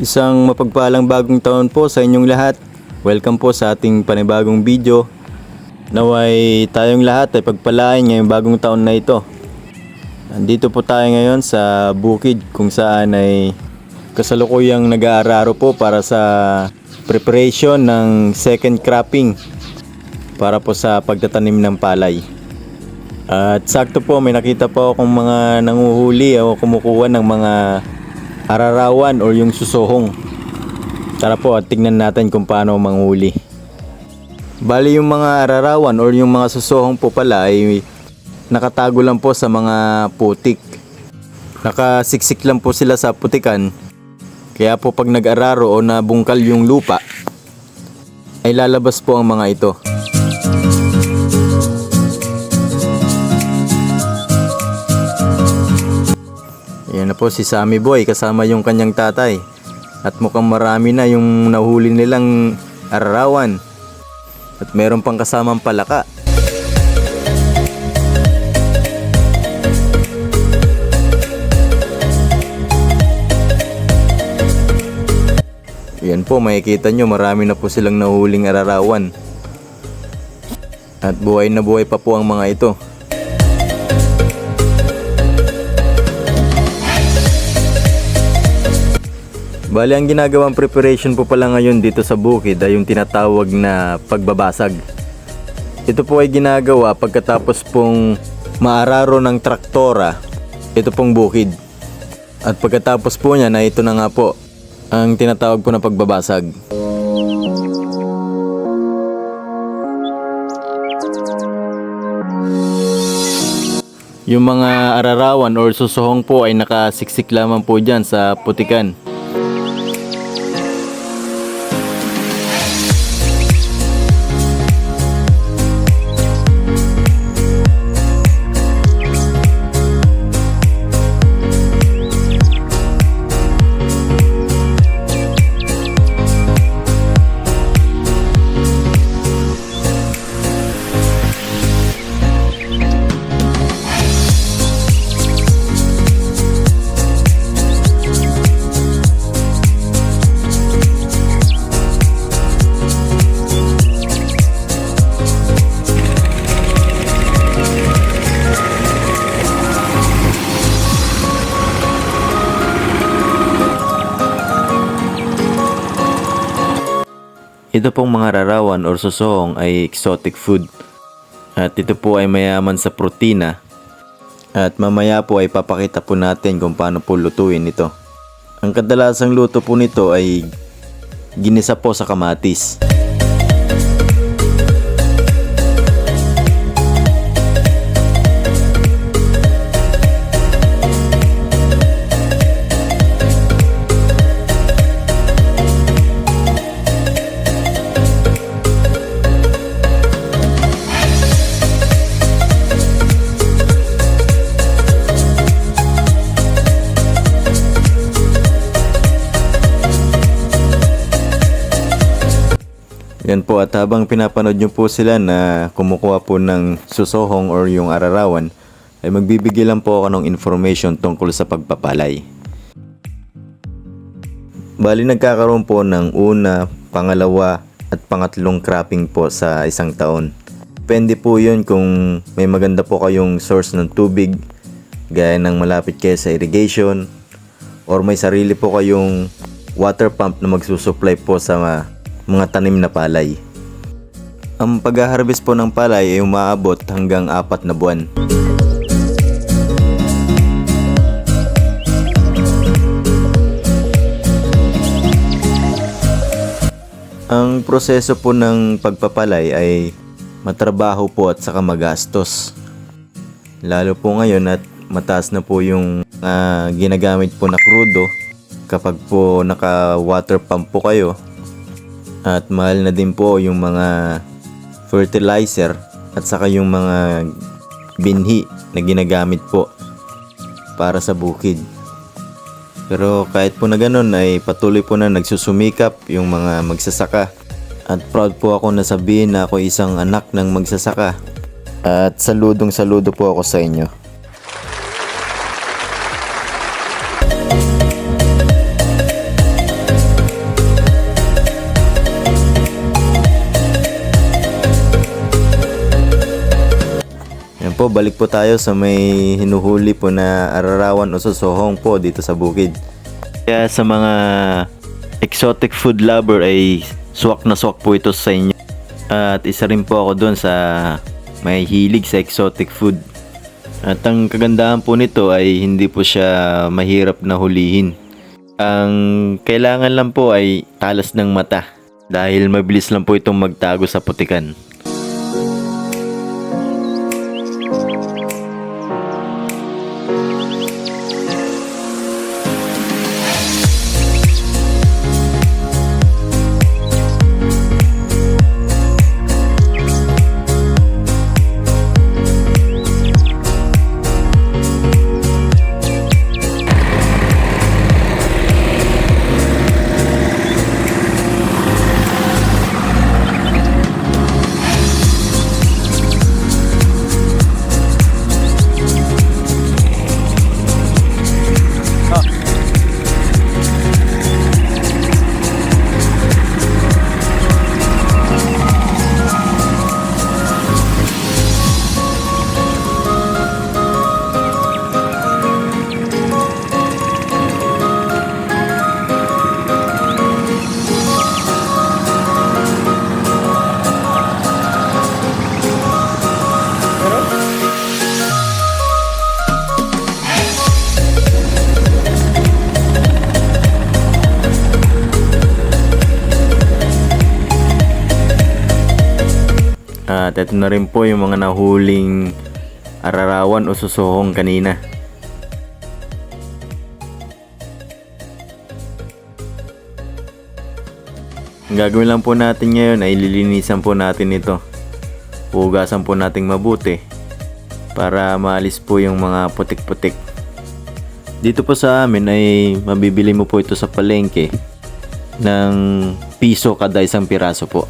Isang mapagpalang bagong taon po sa inyong lahat. Welcome po sa ating panibagong video. Naway tayong lahat ay pagpalain ngayong bagong taon na ito. Andito po tayo ngayon sa bukid kung saan ay kasalukuyang nag-aararo po para sa preparation ng second cropping para po sa pagtatanim ng palay. At sakto po may nakita po akong mga nanguhuli o kumukuha ng mga ararawan o yung susohong. Tara po at tignan natin kung paano manghuli. Bali yung mga ararawan or yung mga susohong po pala ay nakatago lang po sa mga putik. Nakasiksik lang po sila sa putikan. Kaya po pag nag-araro o nabungkal yung lupa, ay lalabas po ang mga ito. Yan na po si Sammy Boy kasama yung kanyang tatay. At mukhang marami na yung nahuli nilang ararawan. At meron pang kasamang palaka. Yan po, makikita nyo marami na po silang nahuling ararawan. At buhay na buhay pa po ang mga ito. Bali, ang ginagawang preparation po pala ngayon dito sa bukid ay yung tinatawag na pagbabasag. Ito po ay ginagawa pagkatapos pong maararo ng traktora ito pong bukid. At pagkatapos po niya na ito na nga po ang tinatawag po na pagbabasag. Yung mga ararawan or susuhong po ay nakasiksik lamang po dyan sa putikan. Ito pong mga rarawan or susohong ay exotic food. At ito po ay mayaman sa protina. At mamaya po ay papakita po natin kung paano po lutuin ito. Ang kadalasang luto po nito ay ginisa po sa kamatis. At habang pinapanood nyo po sila na kumukuha po ng susohong or yung ararawan ay magbibigay lang po ako ng information tungkol sa pagpapalay. Bali nagkakaroon po ng una, pangalawa at pangatlong cropping po sa isang taon. Depende po yun kung may maganda po kayong source ng tubig gaya ng malapit kayo sa irrigation or may sarili po kayong water pump na magsusupply po sa mga- tanim na palay. Ang pag-harvest po ng palay ay umaabot hanggang apat na buwan. Ang proseso po ng pagpapalay ay matrabaho po at saka magastos. Lalo po ngayon at mataas na po yung ah, ginagamit po na krudo kapag po naka water pump po kayo at mahal na din po yung mga fertilizer at saka yung mga binhi na ginagamit po para sa bukid. Pero kahit po na ganun ay patuloy po na nagsusumikap yung mga magsasaka. At proud po ako na sabihin na ako isang anak ng magsasaka. At saludong saludo po ako sa inyo. Po, balik po tayo sa may hinuhuli po na ararawan o susohong po dito sa bukid. Kaya sa mga exotic food lover ay swak na swak po ito sa inyo. At isa rin po ako doon sa may hilig sa exotic food. At ang kagandahan po nito ay hindi po siya mahirap na hulihin. Ang kailangan lang po ay talas ng mata dahil mabilis lang po itong magtago sa putikan. At ito na rin po yung mga nahuling ararawan o susohong kanina. Ang gagawin lang po natin ngayon ay lilinisan po natin ito. Hugasan po nating mabuti para maalis po yung mga putik-putik. Dito po sa amin ay mabibili mo po ito sa palengke ng piso kada isang piraso po.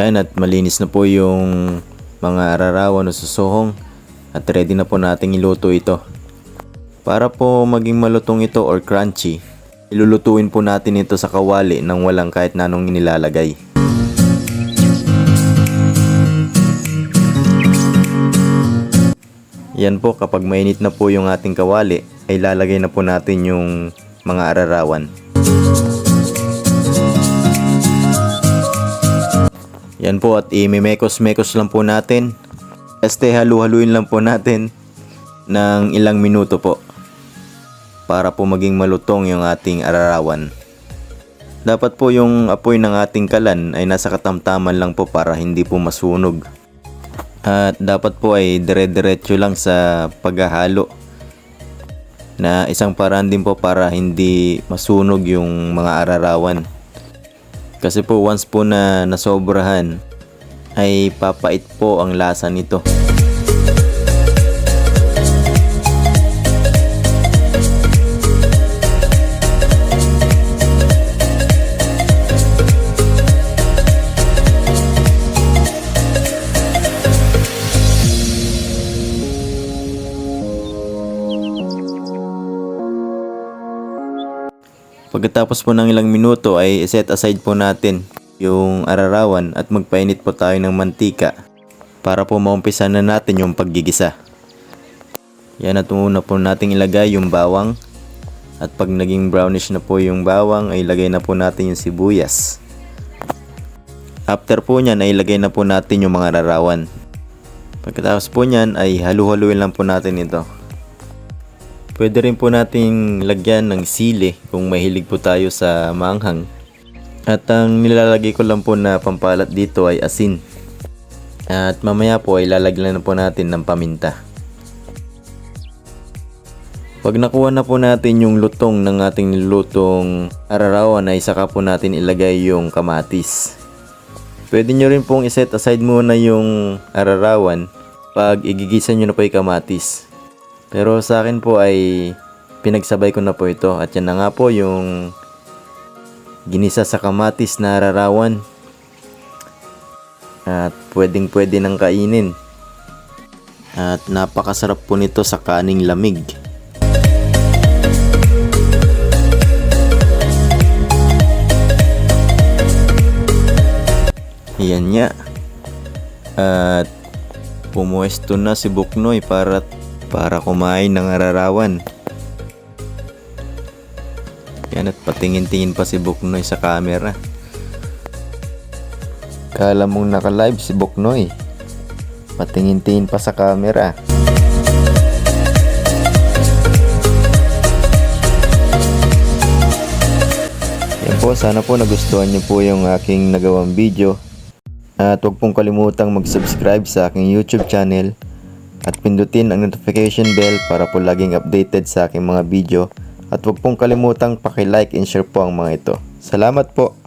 Yan at malinis na po yung mga ararawan o susohong at ready na po nating iluto ito. Para po maging malutong ito or crunchy, ilulutuin po natin ito sa kawali nang walang kahit nanong inilalagay. Yan po kapag mainit na po yung ating kawali ay lalagay na po natin yung mga ararawan. Yan po at imimekos-mekos lang po natin. Este halu-haluin lang po natin ng ilang minuto po para po maging malutong yung ating ararawan. Dapat po yung apoy ng ating kalan ay nasa katamtaman lang po para hindi po masunog. At dapat po ay dire-diretso lang sa paghahalo na isang paraan din po para hindi masunog yung mga ararawan. Kasi po once po na nasobrahan ay papait po ang lasa nito. Pagkatapos po ng ilang minuto ay set aside po natin yung ararawan at magpainit po tayo ng mantika para po maumpisa na natin yung paggigisa. Yan at muna po nating ilagay yung bawang at pag naging brownish na po yung bawang ay ilagay na po natin yung sibuyas. After po nyan ay ilagay na po natin yung mga ararawan. Pagkatapos po nyan ay halu-haluin lang po natin ito. Pwede rin po nating lagyan ng sili kung mahilig po tayo sa maanghang. At ang nilalagay ko lang po na pampalat dito ay asin. At mamaya po ay lalagyan na po natin ng paminta. Pag nakuha na po natin yung lutong ng ating nilutong ararawan ay saka po natin ilagay yung kamatis. Pwede nyo rin pong iset aside muna yung ararawan pag igigisa nyo na po yung kamatis. Pero sa akin po ay pinagsabay ko na po ito at yan na nga po yung ginisa sa kamatis na rarawan. At pwedeng pwede nang kainin. At napakasarap po nito sa kaning lamig. Yan nga. At pumuesto na si Buknoy para para kumain ng ararawan. Yan at patingin-tingin pa si Buknoy sa camera. Kala mong naka-live si Buknoy. Patingin-tingin pa sa camera. Yan po, sana po nagustuhan niyo po yung aking nagawang video. At huwag pong kalimutang mag-subscribe sa aking YouTube channel at pindutin ang notification bell para po laging updated sa aking mga video. At huwag pong kalimutang paki-like and share po ang mga ito. Salamat po!